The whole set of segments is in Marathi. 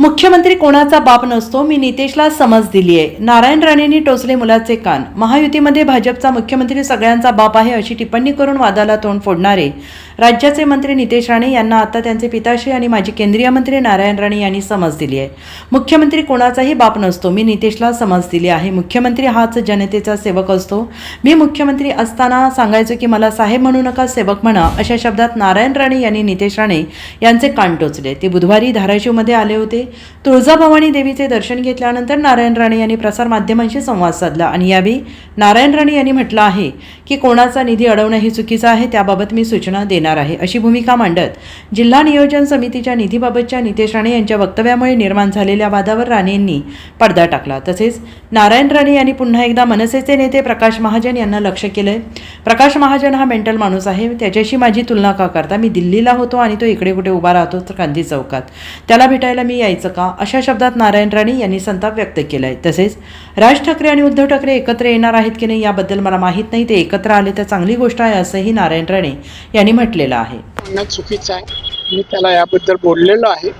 मुख्यमंत्री कोणाचा बाप नसतो मी नितेशला समज दिली आहे. नारायण राणेंनी टोचले मुलाचे कान. महायुतीमध्ये भाजपचा मुख्यमंत्री सगळ्यांचा बाप आहे अशी टिप्पणी करून वादाला तोंड फोडणारे राज्याचे मंत्री नितेश राणे यांना आता त्यांचे पिताश्री आणि माजी केंद्रीय मंत्री नारायण राणे यांनी समज दिली आहे. मुख्यमंत्री कोणाचाही बाप नसतो मी नितेशला समज दिली आहे. मुख्यमंत्री हाच जनतेचा सेवक असतो. मी मुख्यमंत्री असताना सांगायचो की मला साहेब म्हणू नका सेवक म्हणा अशा शब्दात नारायण राणे यांनी नितेश राणे यांचे कान टोचले. ते बुधवारी धाराशिवमध्ये आले होते. तुळजाभवानी देवीचे दर्शन घेतल्यानंतर नारायण राणे यांनी प्रसारमाध्यमांशी संवाद साधला आणि यावेळी नारायण राणे यांनी म्हटलं आहे की कोणाचा निधी अडवणं हे चुकीचं आहे त्याबाबत मी सूचना देणार आहे अशी भूमिका मांडत जिल्हा नियोजन समितीच्या निधीबाबतच्या नितेश राणे यांच्या वक्तव्यामुळे निर्माण झालेल्या वादावर राणे यांनी पडदा टाकला. तसेच नारायण राणे यांनी पुन्हा एकदा मनसेचे नेते प्रकाश महाजन यांना लक्ष केलंय. प्रकाश महाजन हा मेंटल माणूस आहे. त्याच्याशी माझी तुलना का करता? मी दिल्लीला होतो आणि तो इकडे कुठे उभा राहतो तर गांधी चौकात. त्याला भेटायला मी यायचं का? अशा शब्दात नारायण राणे यांनी संताप व्यक्त केलाय. तसेच राज ठाकरे आणि उद्धव ठाकरे एकत्र येणार आहेत की नाही याबद्दल मला माहीत नाही. ते एकत्र आले तर चांगली गोष्ट आहे असंही नारायण राणे यांनी म्हटलेलं आहे. चुकीचं आहे. मी त्याला याबद्दल बोललेलो आहे.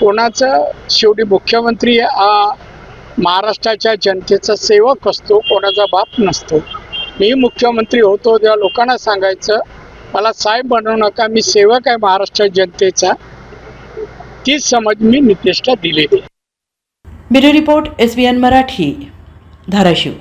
कोणाचं शेवटी मुख्यमंत्री हा महाराष्ट्राच्या जनतेचा सेवक असतो कोणाचा बाप नसतो. मी मुख्यमंत्री होतो तेव्हा लोकांना सांगायचं मला साहेब बनवू नका मी सेवक आहे महाराष्ट्र जनतेचा. तीच समज मी नितेशला दिलेली. Bureau report S B N Marathi Dharashiv.